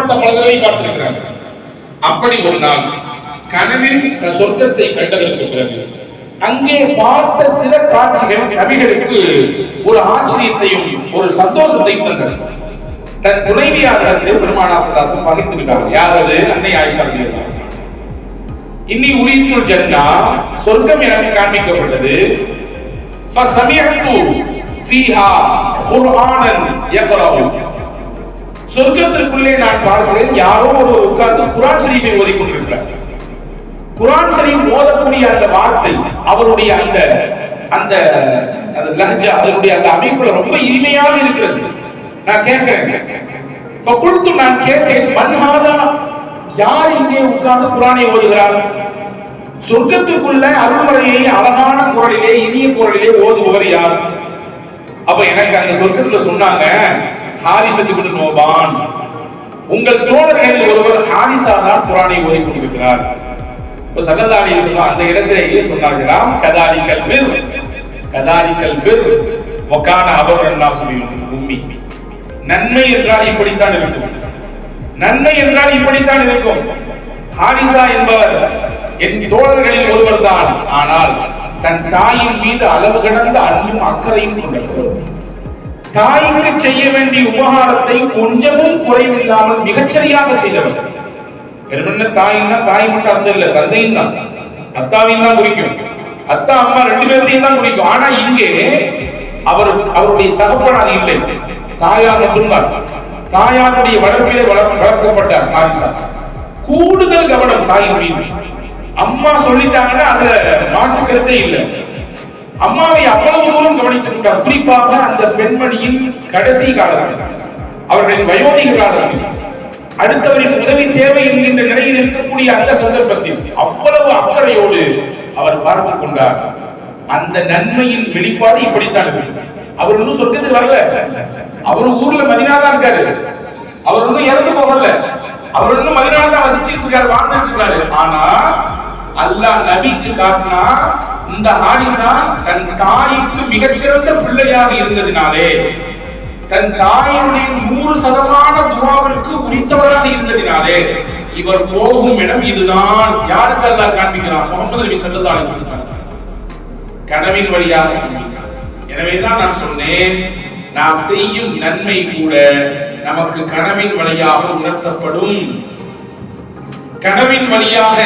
சொல்லப்பட்ட பல தடவை அப்படி ஒரு நாள் கனவில் சொர்க்கத்தை கண்டதற்கு பிறகு அங்கே பார்த்த சில காட்சிகள் நபிகளுக்கு ஒரு ஆச்சரியத்தையும் ஒரு சந்தோஷத்தையும் தந்தது தன் துணைவியாரிடத்தில் பெருமானா சல்லாசம் பகிர்ந்து விட்டார் யாரது அன்னை ஆயிஷா ரலியல்லாஹு அன்ஹா. இன்னி உரித்துல் ஜன்னா சொர்க்கம் எனக்கு காண்பிக்கப்பட்டது. ஃபசமிஅத்து ஃபீஹா குர்ஆனன் யக்ரவு சொர்க்கத்திற்குள்ளே நான் பார்க்கிறேன். யாரோ ஒரு உட்கார்ந்து குரான் ஷரீஃபை ஓதி கொண்டிருக்கிறார் குரான் ஷரீஃப் ஓதக்கூடிய அந்த வார்த்தை அவருடைய அந்த அந்த அந்த லஹ்ஜா அதனுடைய அந்த அமைப்புல ரொம்ப இனிமையாக இருக்கிறது. நான் கேட்கிறேன். ஃபகுல்து நான் கேட்டேன் மன்ஹாதா யார் இங்கே உட்கார்ந்து குரானை ஓதுகிறார்? சொர்க்கத்துக்குள்ள அருள்முறையை அழகான குரலிலே இனிய குரலிலே ஓதுபவர் யார்? அப்ப எனக்கு அந்த சொர்க்கத்துல சொன்னாங்க ஹாரிசத்துக்கு நோபான். உங்கள் தோழர்களில் ஒருவர் ஹாரிசா தான் குரானை ஓதி கொண்டிருக்கிறார். இப்ப சல்லல்லாஹு சொன்னா அந்த இடத்திலேயே சொன்னார்களாம் கதாலிக்கல் பிர். கதாலிக்கல் பிர். ஒக்கான அபர் சொல்லியும் உம்மி. நன்மை என்றால் இப்படித்தான் இருக்கும். நன்மை என்றால் இப்படித்தான் இருக்கும். ஹாரிசா என்பவர் என் தோழர்களில் ஒருவர் தான் ஆனால் தன் தாயின் மீது அளவு கடந்த அன்பும் அக்கறையும் கொண்டவர். தாய்க்கு செய்ய வேண்டிய உபகாரத்தை கொஞ்சமும் குறைவில்லாமல் மிகச்சரியாக செய்தவர் என்ன தாயின்னா தாய் மட்டும் அந்த இல்ல தந்தையும் தான். அத்தாவையும் தான் குறிக்கும். அத்தா அம்மா ரெண்டு பேர்த்தையும் தான் குறிக்கும். ஆனா இங்கே அவர் அவருடைய தகப்பனார் இல்லை. தாயார் மட்டும்தான் தாயாருடைய வளர்ப்பிலே வளர் வளர்க்கப்பட்டார் ஹாரிசா. கூடுதல் கவனம் தாயின் மீது. அம்மா சொல்லிட்டாங்கன்னா அதுல மாற்றுக்கிறதே கருத்தே இல்லை. அம்மாவை அவ்வளவு தூரம் கவனித்து கொண்டார். குறிப்பாக அந்த பெண்மணியின் கடைசி காலத்தில் அவர்களின் வயோதிக காலத்தில். அடுத்தவரின் உதவி தேவை என்கின்ற நிலையில் இருக்கக்கூடிய அந்த சந்தர்ப்பத்தில் அவ்வளவு அக்கறையோடு அவர் பார்த்து கொண்டார். அந்த நன்மையின் வெளிப்பாடு இப்படித்தான் அவர் இன்னும் சொர்க்கத்துக்கு வரல. அவர் ஊர்ல மதினா தான் இருக்காரு. அவர் வந்து இறந்து போகல. அவர் இன்னும் மதினால தான் வசிச்சுட்டு இருக்காரு வாழ்ந்துட்டு இருக்காரு. ஆனா அல்லாஹ் நபிக்கு காட்டினா இந்த ஹாரிசா தன் தாய்க்கு மிகச்சிறந்த பிள்ளையாக இருந்ததினாலே தன் தாயினுடைய நூறு சதமான துவாவிற்கு உரித்தவராக இருந்ததினாலே இவர் போகும் இடம் இதுதான். யாருக்கு அல்லாஹ் காண்பிக்கிறார் முகமது நபி ஸல்லல்லாஹு அலைஹி கனவின் வழியாக காண்பிக்கிறார் எனவேதான் நான் சொன்னேன் நாம் செய்யும் நன்மை கூட நமக்கு கனவின் வழியாக உணர்த்தப்படும். கனவின் வழியாக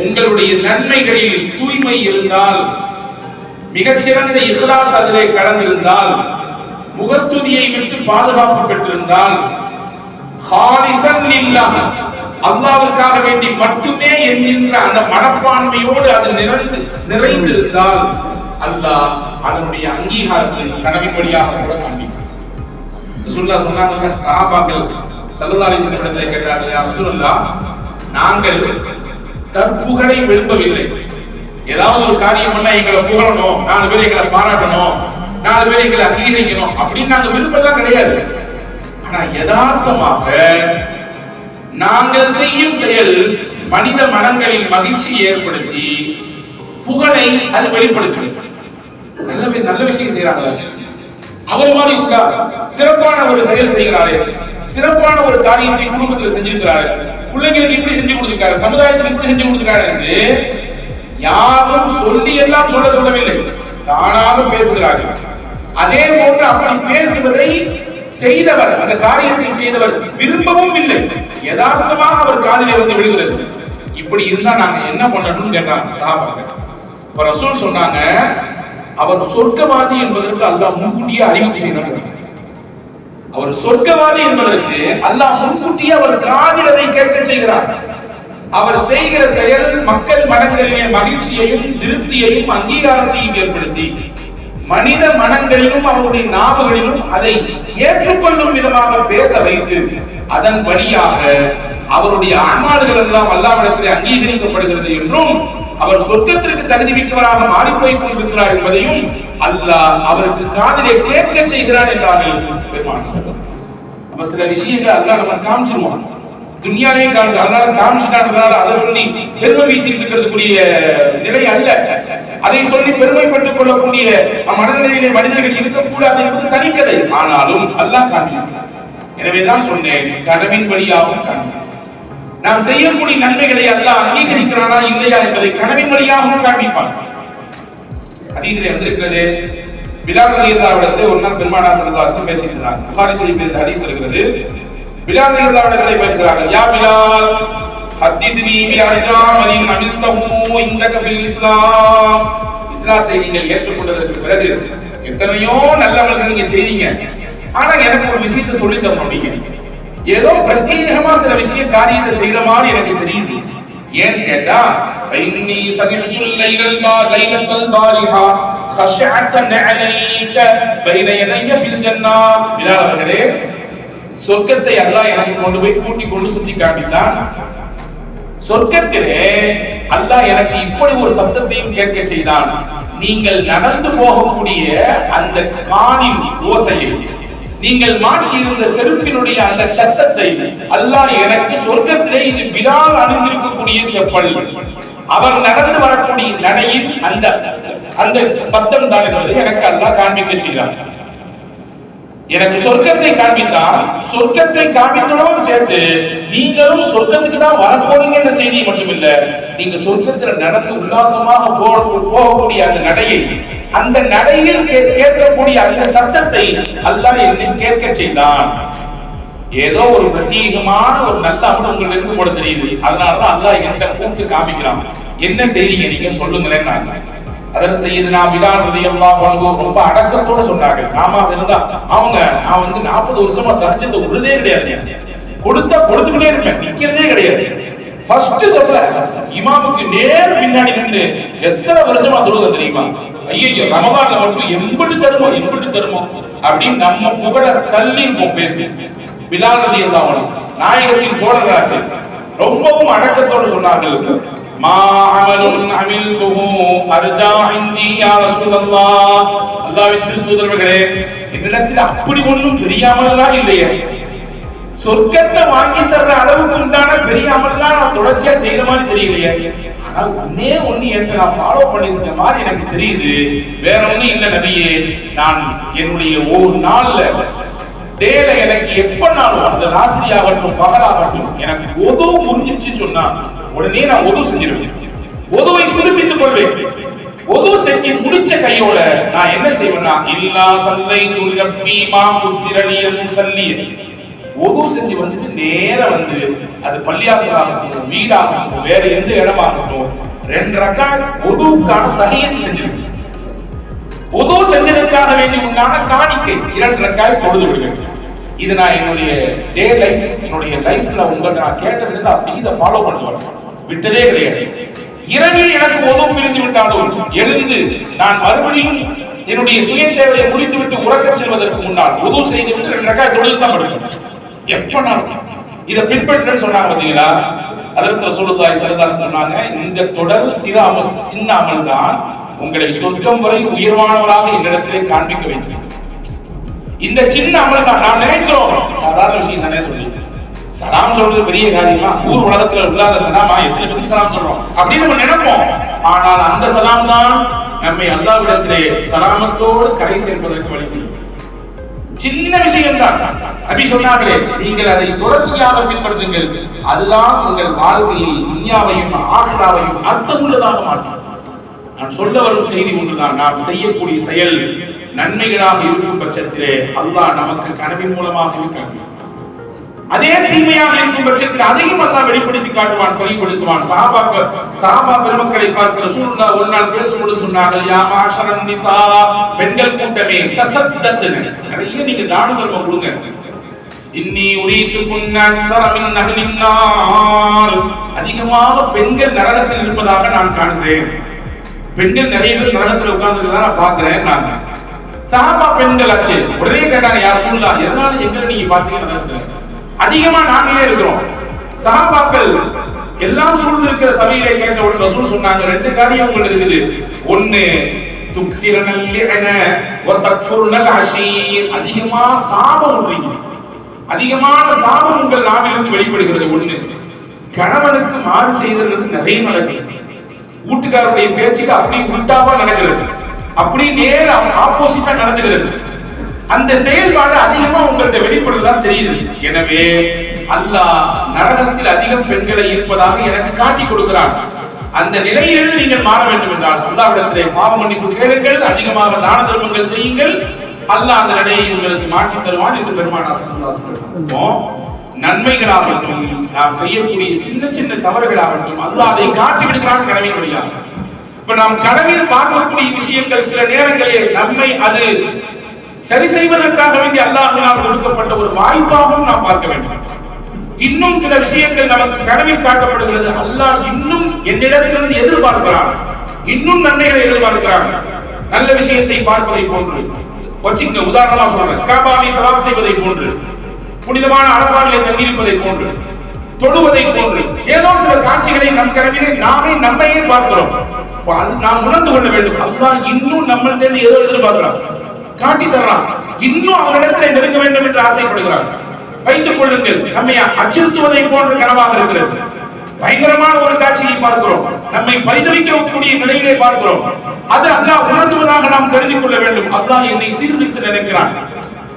உங்களுடைய நன்மைகளில் தூய்மை இருந்தால் மிகச்சிறந்த இஹ்லாஸ் அதிலே கலந்திருந்தால் முகஸ்துதியை விட்டு பாதுகாப்பு பெற்றிருந்தால் ஹாலிசன் வேண்டி மட்டுமே என்கின்ற அந்த மனப்பான்மையோடு அது நிறைந்து நிறைந்திருந்தால் அல்லாஹ் அதனுடைய அங்கீகாரத்தை கடமைப்படியாக கூட காண்பிக்கும் சுல்லா சொன்னாங்க சாபாக்கள் ஸல்லல்லாஹு அலைஹி வஸல்லம் கேட்டார்கள் யா ரசூலுல்லாஹ் நாங்கள் தற்புகழை விரும்பவில்லை. ஏதாவது ஒரு காரியம் பண்ணா எங்களை புகழணும் நாலு பேர் எங்களை பாராட்டணும் நாலு பேர் எங்களை அங்கீகரிக்கணும் அப்படின்னு நாங்க விரும்பலாம் கிடையாது. ஆனா யதார்த்தமாக நாங்கள் செய்யும் செயல் மனித மனங்களில் மகிழ்ச்சி ஏற்படுத்தி புகழை அது வெளிப்படுத்தி நல்ல நல்ல விஷயம் செய்யறாங்களே அவர் மாதிரி உட்கார். சிறப்பான ஒரு செயல் செய்கிறாரு. சிறப்பான ஒரு காரியத்தை குடும்பத்தில் செஞ்சிருக்கிறாரு. பிள்ளைங்களுக்கு இப்படி செஞ்சு கொடுத்துருக்காரு சமுதாயத்துக்கு இப்படி செஞ்சு கொடுத்துருக்காரு என்று யாரும் சொல்லி எல்லாம் சொல்ல சொல்லவில்லை. தானாக பேசுகிறார்கள். அதே போன்று அப்படி பேசுவதை செய்தவர் அந்த காரியத்தை செய்தவர் விரும்பவும் இல்லை. யதார்த்தமாக அவர் காதிலே வந்து விழுகிறது. இப்படி இருந்தா நாங்க என்ன பண்ணணும்னு கேட்டாங்க சஹாபாக்கள் இப்ப ரசூல் சொன்னாங்க அவர் சொர்க்கவாதி என்பதற்கு அல்லாஹ் முன்கூட்டியே அறிவிப்பு செய்யணும் அவர் சொர்க்கவாதி என்பதற்கு அல்லாஹ் முன்கூட்டியே அவர் காதில் கேட்க செய்கிறார். அவர் செய்கிற செயல் மக்கள் மனங்களிலே மகிழ்ச்சியையும் திருப்தியையும் அங்கீகாரத்தையும் ஏற்படுத்தி மனித மனங்களிலும் அவருடைய நாவுகளிலும் அதை ஏற்றுக்கொள்ளும் விதமாக பேச வைத்து அதன் வழியாக அவருடைய அன்மாடுகள் எல்லாம் அல்லாவிடத்திலே அங்கீகரிக்கப்படுகிறது என்றும் அவர் சொர்க்கத்திற்கு தகுதி மிக்கவராக மாறிப்போய் கொண்டிருக்கிறார் என்பதையும் அல்லாஹ் அவருக்கு காதலே கேட்க செய்கிறார் என்றார்கள் பெருமான் சில விஷயங்களை அல்லாஹ் நம்ம காமிச்சிருவான். துன்யாவே காமிச்சு அதனால காமிச்சிட்டான்றதால அதை சொல்லி பெருமை வைத்திட்டு இருக்கக்கூடிய நிலை அல்ல. அதை சொல்லி பெருமைப்பட்டுக் கொள்ளக்கூடிய மனநிலையிலே மனிதர்கள் இருக்கக்கூடாது என்பது தனிக்கதை. ஆனாலும் அல்லாஹ் காண்பிக்கிறான் எனவேதான் சொன்னேன் கனவின் வழியாகவும் காண்பேன் நாம் செய்யக்கூடிய நன்மைகளை அல்லாஹ் அங்கீகரிக்கிறானா இல்லையா என்பதை கனவின் வழியாகவும் காண்பிப்பான். ஹதீஸிலே வந்திருக்கிறது பிலால் ரலியல்லாஹு ஒன்னா நாள் பெருமானா ஸல்லல்லாஹு பேசுகிறார் புகாரி சொல்லி இந்த ஹதீஸ் இருக்கிறது. பிலால் ரலியல்லாஹு பேசுகிறார்கள் யா பிலால் ஹதீஸ்னி பி அர்ஜாமலின் அமில்தஹு இந்தக ஃபில் இஸ்லாம். இஸ்லாத்தை நீங்கள் ஏற்றுக்கொண்டதற்கு பிறகு எத்தனையோ நல்லவர்கள் நீங்க செய்தீங்க. ஆனா எனக்கு ஒரு விஷயத்தை சொல்லி தரணும் நீங்க. ஏதோ பிரத்யேகமா சில விஷய காரியத்தை செய்யற மாதிரி எனக்கு தெரியுது ஏன் கேட்டா இன்னி சமிஅத்துல் லைலல் மா லைலத்துல் பாரிஹா خشعة عليك بين يدي في الجنة பிலால் அவர்களே சொர்க்கத்தை அல்லாஹ் எனக்கு கொண்டு போய் கூட்டி கொண்டு சுத்தி காண்பித்தான் சொர்க்கத்திலே அல்லாஹ் எனக்கு இப்படி ஒரு சப்தத்தையும் கேட்க செய்தான் நீங்கள் நடந்து போகக்கூடிய அந்த காணின் ஓசையை நீங்கள் மாட்டியிருந்த செருப்பினுடைய அந்த சத்தத்தை அல்லாஹ் எனக்கு சொர்க்கத்திலே இது பிலால் அணிந்திருக்கக்கூடிய செப்பல். அவர் நடந்து வரக்கூடிய நடையில் அந்த அந்த சப்தம் தான் என்பதை எனக்கு அல்லாஹ் காண்பிக்க செய்தார் எனக்கு சொர்க்கத்தை காண்பித்தால் சொர்க்கத்தை காண்பித்தனோடு சேர்த்து நீங்களும் சொர்க்கத்துக்கு தான் வரப்போறீங்க என்ற செய்தி மட்டுமில்லை நீங்க சொர்க்கத்துல நடந்து உல்லாசமாக போக- போகக்கூடிய அந்த நடையை அந்த நடையில் கே- கேட்கக்கூடிய அந்த சத்தத்தை அல்லாஹ் என்னை கேட்க செய்தான். ஏதோ ஒரு பிரத்யேகமான ஒரு நல்ல அமல் உங்களுக்கு இருந்து போட தெரியுது. அதனாலதான் அல்லாஹ் என்கிட்ட கூப்பிட்டு காமிக்கிறான். என்ன செய்றீங்க நீங்க? சொல்லுங்களேன் அதில் செய்யுது நான் விழான் எல்லாம் அன்ஹு ரொம்ப அடக்கத்தோடு சொன்னார்கள். நாம அது இருந்தா அவங்க நான் வந்து நாற்பது வருஷமா தரிஞ்சது உறுதே கிடையாது. கொடுத்தா கொடுத்துக்கிட்டே இருப்பேன். நிக்கிறதே கிடையாது. ஃபர்ஸ்ட் சஃப்ல இமாமுக்கு நேர் பின்னாடி நின்று எத்தனை வருஷமா சொல்லுங்க தெரியுமா? ஐயோ ரமதான்ல மட்டும் எம்பிட்டு தருமோ எம்பட்டு தருமோ? அப்படின்னு நம்ம புகழ தள்ளி இருப்போம் பேசி. பிலால் நதி அன்ஹு நாயகத்தின் தோழர்களாச்சு ரொம்பவும் அடக்கத்தோடு சொன்னார்கள். மா அமலுன் அமில்துஹு அர்ஜா இந்தி யா ரசூலல்லாஹ். அல்லாஹ்வின் திருத்தூதர்களே என்னிடத்தில் அப்படி ஒண்ணும் பெரிய இல்லையே. சொர்க்கத்தை வாங்கி தர்ற அளவுக்கு உண்டான பெரிய அமல்லாம் நான் தொடர்ச்சியா செய்யற மாதிரி தெரியலையே. ஆனா ஒன்னே ஒண்ணு என்று நான் ஃபாலோ பண்ணிருக்க மாதிரி எனக்கு தெரியுது. வேற ஒண்ணு இல்ல நபியே. நான் என்னுடைய ஒரு நாள்ல டேல எனக்கு எப்பனாலும் அந்த ராத்திரி ஆகட்டும் பகலாகட்டும் எனக்கு உதவு முறிஞ்சிருச்சுன்னு சொன்னா உடனே நான் உதவு செஞ்சிருவேன். உதவை புதுப்பித்துக் கொள்வேன். பொது செஞ்சு முடிச்ச கையோட நான் என்ன செய்வேன்னா இல்லா சல்லை துல்லப்பி மா புத்திரணிய முசல்லிய ஒது செஞ்சு வந்துட்டு நேர வந்து அது பள்ளியாசலாகட்டும் வீடாகட்டும் வேற எந்த இடமாகட்டும் ரெண்டு ரக்கா ஒதுவுக்கான தகையத்தை செஞ்சிருக்கு. ஒது செஞ்சதற்காக வேண்டி உண்டான காணிக்கை இரண்டு ரக்காய் தொழுது விடுவேன். இது நான் என்னுடைய டே லைஃப் என்னுடைய லைஃப்ல உங்கள்ட்ட நான் கேட்டதுல இருந்து அப்படி இதை ஃபாலோ பண்ணிட்டு வரேன். விட்டதே கிடையாது. இரவில் எனக்கு உதவு பிரிந்து விட்டாலும் எழுந்து நான் மறுபடியும் என்னுடைய சுய தேவையை முடித்து விட்டு உறக்கச் செல்வதற்கு முன்னால் உதவு செய்து விட்டு ரெண்டு ரக்காய் தொழில் தான் படுவேன் எப்பனாலும். இதை பின்பற்றுன்னு சொன்னாங்க பாத்தீங்களா அதற்கு சொல்லுதாய் ஸல்லல்லாஹு சொன்னாங்க இந்த தொடர் சிறு அமல் சின்ன அமல் தான் உங்களை சொர்க்கம் வரை உயர்வானவராக என்னிடத்திலே காண்பிக்க வைத்திருக்கு இந்த சின்ன அமல் தான் நான் நினைக்கிறோம். சாதாரண விஷயம் தானே சொல்லி சலாம் சொல்றது பெரிய காரியமா? ஊர் உலகத்துல இல்லாத சலாமா? எத்தனை பேருக்கு சலாம் சொல்றோம்? அப்படின்னு நம்ம நினைப்போம். ஆனால் அந்த சலாம் தான் நம்மை அல்லாவிடத்திலே சலாமத்தோடு கரை சேர்ப்பதற்கு வழி செய்யும் சின்ன விஷயம் தான் அப்படி சொன்னார்களே நீங்கள் அதை தொடர்ச்சியாக பின்பற்றுங்கள். அதுதான் உங்கள் வாழ்க்கையை துன்யாவையும் ஆஹ்ராவையும் அர்த்தமுள்ளதாக மாற்றும். நான் சொல்ல வரும் செய்தி ஒன்றுதான். நாம் செய்யக்கூடிய செயல் நன்மைகளாக இருக்கும் பட்சத்திலே அல்லாஹ் நமக்கு கனவின் மூலமாகவே காட்டுவான் அதே தீமையாக இருக்கும் பட்சத்தில் அதையும் அல்லாஹ் வெளிப்படுத்தி காட்டுவான் தெளிவுபடுத்துவான் சாபா சஹாபா பெருமக்களை பார்த்து ரசூலுல்லா ஒரு நாள் பேசும்பொழுது சொன்னார்கள் யா மாஷரன் நிசா பெண்கள் கூட்டமே தசத்தத்துன நிறைய நீங்க தான தர்மம் கொடுங்க. இன்னி உரீத்து குன்ன சரமின் மின் அதிகமாக பெண்கள் நரகத்தில் இருப்பதாக நான் காண்கிறேன். பெண்கள் நிறைய பேர் நரகத்தில் உட்கார்ந்துருக்கதான் நான் பார்க்கிறேன் நான். சாபா பெண்கள் ஆச்சு. உடனே கேட்டாங்க யார் சொல்லலாம் எதனால எங்களை நீங்க பாத்தீங்க நரகத்துல? அதிகமா நாங்களே இருக்கிறோம். சகாபாக்கள் எல்லாம் சூழ்ந்திருக்கிற சபையிலே கேட்ட உடனே ரசூல் சொன்னாங்க. ரெண்டு காரியம் உங்களுக்கு இருக்குது. ஒண்ணு துக்ஸிரனல் லிஅன வ தக்ஃபுர்னல் அஷீர். அதிகமா சாபம் அதிகமான சாபம் உங்கள் நாவிலிருந்து வெளிப்படுகிறது. ஒண்ணு கணவனுக்கு மாறு செய்தது நிறைய நடக்குது. வீட்டுக்காரருடைய பேச்சுக்கு அப்படி உல்டாவா நடக்கிறது. அப்படி நேரம் ஆப்போசிட்டா நடந்துகிறது. அந்த செயல்பாடு அதிகமா உங்கள்ட்ட வெளிப்படுறதா தெரியுது. எனவே அல்லாஹ் நரகத்தில் அதிகம் பெண்களை இருப்பதாக எனக்கு காட்டி கொடுக்கிறான். அந்த நிலையிலிருந்து நீங்கள் மாற வேண்டும் என்றால் அல்லாவிடத்திலே பாவ மன்னிப்பு கேளுங்கள் அதிகமாக தான தர்மங்கள் செய்யுங்கள். அல்லாஹ் அந்த நிலையை உங்களுக்கு மாற்றி தருவான் என்று பெருமானா சொல்லுவோம். நன்மைகளாகட்டும் நாம் செய்யக்கூடிய சின்ன சின்ன தவறுகளாகட்டும் அல்லாஹ் அதை காட்டி விடுகிறான் கனவின் வழியாக. இப்ப நாம் கடவில் பார்க்கக்கூடிய விஷயங்கள் சில நேரங்களில் நம்மை அது சரி செய்வதற்காக வேண்டி அல்லாஹினால் கொடுக்கப்பட்ட ஒரு வாய்ப்பாகவும் நாம் பார்க்க வேண்டும். இன்னும் சில விஷயங்கள் நமக்கு கனவில் காட்டப்படுகிறது. அல்லாஹ் இன்னும் என்னிடத்திலிருந்து எதிர்பார்க்கிறான். இன்னும் நன்மைகளை எதிர்பார்க்கிறான். நல்ல விஷயத்தை பார்ப்பதை போன்று. வச்சுங்க உதாரணமா சொல்றேன். காபாவை தவாப் செய்வதை போன்று. புனிதமான அரபாவிலே தங்கியிருப்பதை போன்று. தொடுவதை போன்று. ஏதோ சில காட்சிகளை நம் கனவிலே நாமே நம்மையே பார்க்கிறோம். நாம் உணர்ந்து கொள்ள வேண்டும். அல்லாஹ் இன்னும் நம்மள்கிட்ட ஏதோ எதிர்பார்க்கிறான். காட்டி தர்றான். இன்னும் அவரிடத்தில் நெருங்க வேண்டும் என்று ஆசைப்படுகிறான். வைத்துக் கொள்ளுங்கள் நம்மை அச்சுறுத்துவதை போன்ற கனவாக இருக்கிறது. பயங்கரமான ஒரு காட்சியை பார்க்கிறோம். நம்மை பரிதவிக்கக்கூடிய நிலையிலே பார்க்கிறோம். அது அல்லாஹ் உணர்த்துவதாக நாம் கருதி கொள்ள வேண்டும். அல்லாஹ் என்னை சீர்திருத்து நினைக்கிறான்.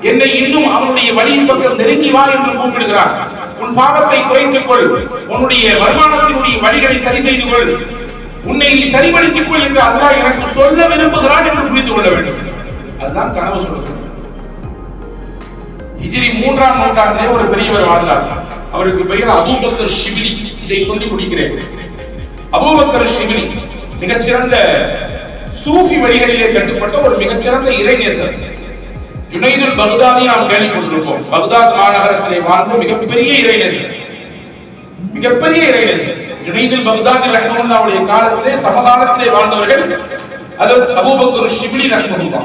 என்னை இன்னும் அவனுடைய வழியின் பக்கம் நெருங்கி வா என்று கூப்பிடுகிறான். உன் பாவத்தை குறைத்துக் கொள். உன்னுடைய வருமானத்தினுடைய வழிகளை சரி செய்து கொள். உன்னை நீ சரிபடுத்திக் கொள் என்று அல்லாஹ் எனக்கு சொல்ல விரும்புகிறான் என்று புரிந்து கொள்ள வேண்டும். அதுதான் கனவு சொல்றது இஜிரி மூன்றாம் நூற்றாண்டிலே ஒரு பெரியவர் வாழ்ந்தார். அவருக்கு பெயர் அபூபக்கர் ஷிபிலி. இதை சொல்லி முடிக்கிறேன் அபூபக்கர் ஷிபிலி மிகச்சிறந்த சூஃபி வழிகளிலே கட்டுப்பட்ட ஒரு மிகச்சிறந்த இறைநேசர். ஜுனைதுல் பகுதாதி நாம் கேள்விப்பட்டிருப்போம். பக்தாத் மாநகரத்திலே வாழ்ந்த மிகப்பெரிய இறைநேசர். மிகப்பெரிய இறைநேசர். ஜுனைதுல் பக்தாதி ரஹ்மத்துல்லாவுடைய காலத்திலே சமகாலத்திலே வாழ்ந்தவர்கள் அதற்கு அபூபக்கர் ஷிபிலி ரஹ்மத்துல்லா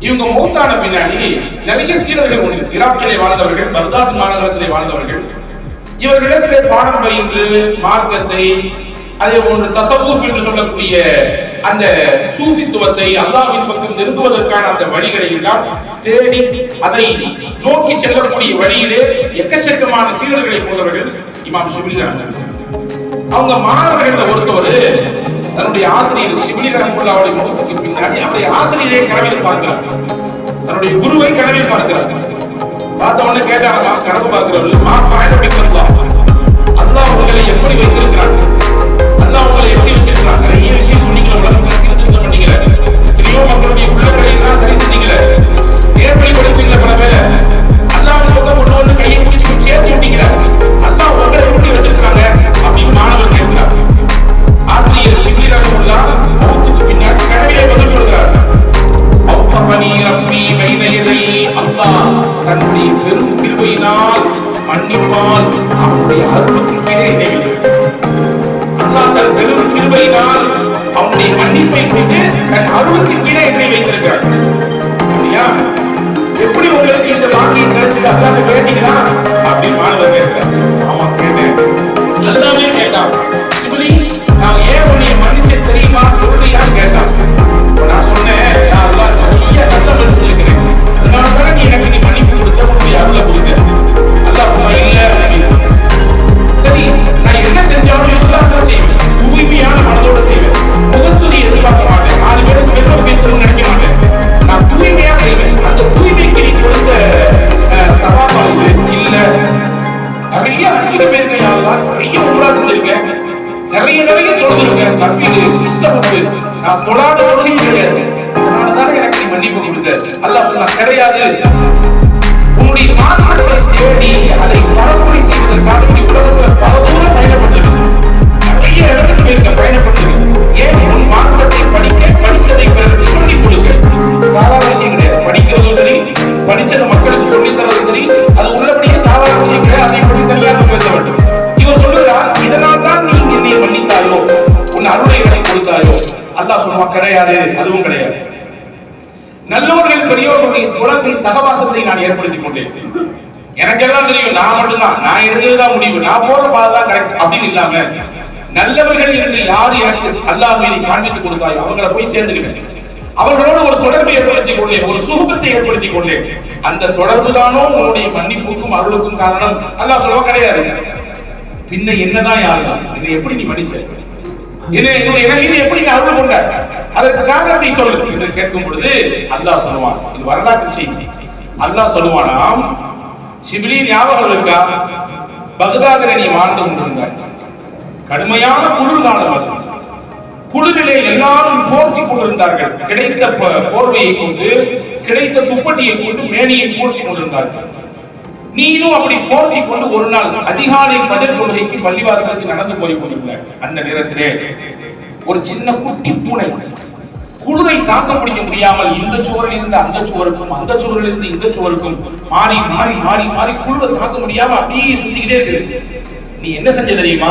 இவங்க மௌத்தான பின்னாடி நிறைய சீடர்கள் உண்டு ஈராக்கிலே வாழ்ந்தவர்கள் பர்தாத் மாநகரத்திலே வாழ்ந்தவர்கள். இவர்களிடத்திலே பாடம் பயின்று மார்க்கத்தை அதே போன்று தசவூஃப் என்று சொல்லக்கூடிய அந்த சூஃபித்துவத்தை அல்லாவின் பக்கம் நெருங்குவதற்கான அந்த வழிகளை எல்லாம் தேடி அதை நோக்கி செல்லக்கூடிய வழியிலே எக்கச்சக்கமான சீடர்களை கொண்டவர்கள் இமாம் ஷிபிலி அவங்க மாணவர்களை ஒருத்தவர் தன்னுடைய ஆசிரியர் சிபிலி ரஹமுல்லாவுடைய முகத்துக்கு பின்னாடி அவருடைய ஆசிரியரை கனவில் பார்க்கிறார். தன்னுடைய குருவை கனவில் பார்க்கிறார். பார்த்த உடனே கேட்டாரமா கனவு பார்க்கிறவர்கள் மா ஃபைன அல்லாஹ் உங்களை எப்படி வைத்திருக்கிறார்கள் நிறைய தொழுதுருக்கேன் நஃபீல் நான் கிடையாது எனக்கு நீ மன்னிப்பு அல்லாஹ் சொன்னா கிடையாது. உன்னுடைய மார்க்கத்தை தேடி அதை பரப்புரை செய்வதற்காக நீ உலகத்துல பல தூரம் பயணப்பட்டிருக்கு. நிறைய இடத்துக்கு போயிருக்க பயணப்பட்டிருக்கு. ஏன் உன் மார்க்கத்தை படிக்க படித்ததை பிறகு சொல்லிக் கொடுக்க? சாதாரண விஷயம் கிடையாது. படிக்கிறதும் சரி படிச்சதை மக்களுக்கு சொல்லித் அருளைகளை கொடுத்தாயோ அல்லாஹ் சொல்லுவா கிடையாது அதுவும் கிடையாது. நல்லவர்கள் பெரியோர்களுடைய தொடர்பை சகவாசத்தை நான் ஏற்படுத்திக் கொண்டேன். எனக்கெல்லாம் தெரியும் நான் மட்டும்தான் நான் எடுத்ததுதான் முடிவு நான் போற பாதை தான் கரெக்ட் அப்படின்னு இல்லாம நல்லவர்கள் என்று யார் எனக்கு அல்லாஹ் நீ காண்பித்து கொடுத்தாயோ அவங்கள போய் சேர்ந்துக்கிட்டேன். அவர்களோடு ஒரு தொடர்பை ஏற்படுத்திக் கொண்டேன் ஒரு சுகத்தை ஏற்படுத்திக் கொண்டேன். அந்த தொடர்பு தானோ உன்னுடைய மன்னிப்புக்கும் அருளுக்கும் காரணம். அல்லாஹ் சொல்லவா கிடையாது. பின்ன என்னதான் யாருதான்? என்னை எப்படி நீ மன்னிச்ச? இது என்னுடைய மீது எப்படி நீ அருள் கொண்ட அதற்கு காரணத்தை சொல்லு. என்று கேட்கும் பொழுது அல்லாஹ் சொல்லுவான் இது வரலாற்று செய்தி. அல்லாஹ் சொல்லுவானாம் சிபிலி ஞாபகம் இருக்கா? பகதாதில நீ வாழ்ந்து கொண்டிருந்தாய். கடுமையான குளிர் காலம் அது. குளிரிலே எல்லாரும் போர்த்தி கொண்டிருந்தார்கள். கிடைத்த ப- போர்வையை கொண்டு கிடைத்த துப்பட்டியை கொண்டு மேனியை போர்த்தி கொண்டிருந்தார்கள். நீனும் அப்படி போர்த்தி கொண்டு ஒரு நாள் அதிகாலை ஃபஜர் தொழுகைக்கு பள்ளிவாசலுக்கு நடந்து போய் கொண்டிருந்தார் அந்த நேரத்திலே ஒரு சின்ன குட்டி பூனை குளிரை தாக்க பிடிக்க முடியாமல் இந்த சுவரில் இருந்து அந்த சுவருக்கும் அந்த சுவரில் இருந்து இந்த சுவருக்கும் மாறி மாறி மாறி மாறி குளிரை தாக்க முடியாம அப்படியே சுத்திக்கிட்டே இருக்கு நீ என்ன செஞ்ச தெரியுமா?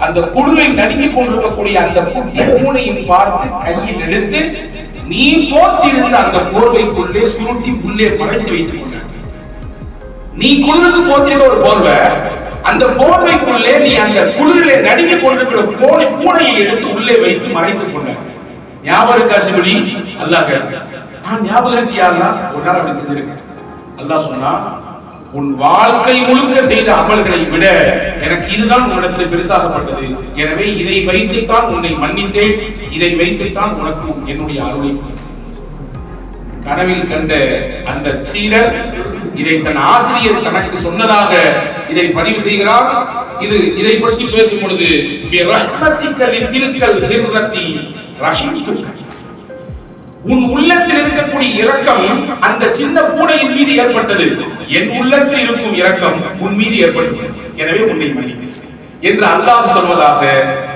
அந்த குளிரை நடுங்கி கொண்டிருக்கக்கூடிய அந்த குட்டி பூனையும் பார்த்து கையில் எடுத்து நீ போர்த்தி இருந்த அந்த போர்வைக்குள்ளே சுருட்டி உள்ளே மறைத்து வைத்துக் கொண்டார் நீ குளிருக்கு போத்திருக்க ஒரு போர்வை அந்த போர்வைக்குள்ளே நீ அந்த குளிரிலே நடுங்க கொண்டிருக்கிற போனை பூனையை எடுத்து உள்ளே வைத்து மறைத்துக் கொண்ட. ஞாபகம் இருக்கா அல்லாஹ் கேட்டான். ஆ ஞாபகம் இருக்கியா உன்னால அப்படி செஞ்சிருக்கேன். அல்லாஹ் சொன்னா உன் வாழ்க்கை முழுக்க செய்த அமல்களை விட எனக்கு இதுதான் உன்னிடத்தில் பெருசாகப்பட்டது எனவே இதை வைத்துத்தான் உன்னை மன்னித்தேன். இதை வைத்துத்தான் உனக்கு என்னுடைய அருளை கனவில் கண்ட அந்த சீரர் இதை தன் ஆசிரியர் தனக்கு சொன்னதாக இதை பதிவு செய்கிறார். இது இதை பற்றி பேசும் பொழுது உன் உள்ளத்தில் இருக்கக்கூடிய இரக்கம் அந்த சின்ன பூனையின் மீது ஏற்பட்டது. என் உள்ளத்தில் இருக்கும் இரக்கம் உன் மீது ஏற்பட்டது. எனவே உன்னை மன்னிப்பு என்று அல்லாஹ் சொல்வதாக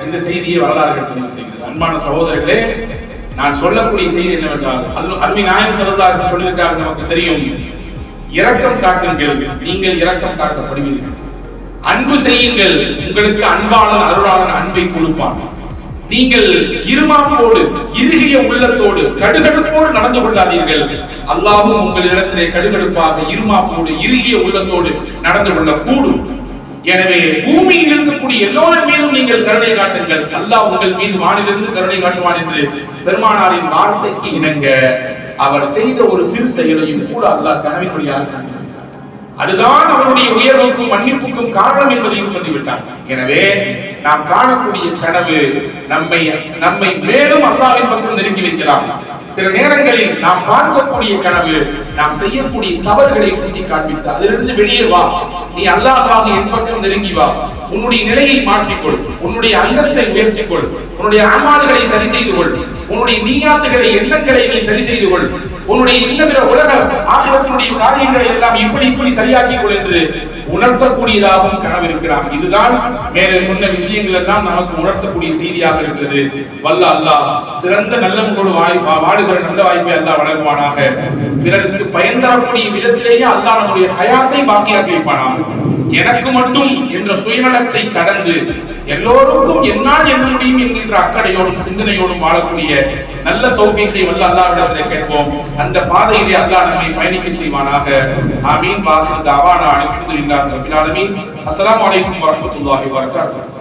இந்த செய்தியை வரலாறுகள் பதிவு செய்கிறது. அன்பான சகோதரர்களே நான் சொல்லக்கூடிய செய்தி என்னவென்றால் அல்லு- அருமை நாயன் சரதாசன் சொல்லியிருக்காங்க நமக்கு தெரியும். இரக்கம் காட்டுங்கள். நீங்கள் இரக்கம் காட்டப்படுவீர்கள். அன்பு செய்யுங்கள். உங்களுக்கு அன்பாளன் அருளாளன் அன்பை கொடுப்பான். நீங்கள் இருமாப்போடு இறுகிய உள்ளத்தோடு கடுகடுப்போடு நடந்து கொள்ளாதீர்கள். உங்கள் உங்களிடத்திலே கடுகடுப்பாக இருமாப்போடு இறுகிய உள்ளத்தோடு நடந்து கொள்ள கூடும் எனவே பூமியில் இருக்கக்கூடிய எல்லோரின் மீதும் நீங்கள் கருணை காட்டுங்கள். அல்லாஹ் உங்கள் மீது வானிலிருந்து கருணை காட்டுவான் என்று பெருமானாரின் வார்த்தைக்கு இணங்க. அவர் செய்த ஒரு சிறு செயலையும் கூட அல்லாஹ் கனவின் வழியாக காண்பித்தார் அதுதான் அவருடைய உயர்வுக்கும் மன்னிப்புக்கும் காரணம் என்பதையும் சொல்லிவிட்டார் எனவே நாம் காணக்கூடிய கனவு நம்மை நம்மை மேலும் அல்லாவின் பக்கம் நெருங்கி வைக்கலாம். சில நேரங்களில் நாம் பார்க்கக்கூடிய கனவு நாம் செய்யக்கூடிய தவறுகளை சுட்டி காண்பித்து அதிலிருந்து வெளியே வா. நீ அல்லாஹாக என் பக்கம் நெருங்கி வா. உன்னுடைய நிலையை மாற்றிக்கொள். உன்னுடைய அந்தஸ்தை உயர்த்திக்கொள். உன்னுடைய அமால்களை சரி செய்து கொள். உன்னுடைய நீயாத்துகளை எண்ணங்களை நீ சரி செய்து கொள். உன்னுடைய இன்னபிற உலக ஆசிரத்தினுடைய காரியங்களை எல்லாம் இப்படி இப்படி சரியாக்கிக் கொள் என்று உணர்த்தக்கூடியதாகவும் கனவு இருக்கிறார் இதுதான் மேலே சொன்ன விஷயங்கள் எல்லாம் நமக்கு உணர்த்தக்கூடிய செய்தியாக இருக்கிறது. வல்ல அல்லாஹ் சிறந்த நல்ல முகோடு வாய் வாழுகிற நல்ல வாய்ப்பை அல்லாஹ் வழங்குவானாக. பிறருக்கு பயன் தரக்கூடிய விதத்திலேயே அல்லாஹ் நம்முடைய ஹயாத்தை பாக்கியாக்கி வைப்பானாக. எனக்கு மட்டும் என்ற சுயநலத்தை கடந்து எல்லோருக்கும் என்னால் என்ன முடியும் என்கின்ற அக்கறையோடும் சிந்தனையோடும் வாழக்கூடிய நல்ல தௌஃபீக்கை வல்ல அல்லாஹ்விடத்திலே கேட்போம். அந்த பாதையிலே அல்லாஹ் நம்மை பயணிக்க செய்வானாக. ஆமீன். வாசல் தாவானா அல்ஹம்துலில்லாஹி ரப்பில் ஆலமீன். அஸ்ஸலாமு அலைக்கும் வரஹ்மத்துல்லாஹி வபரகாத்துஹு.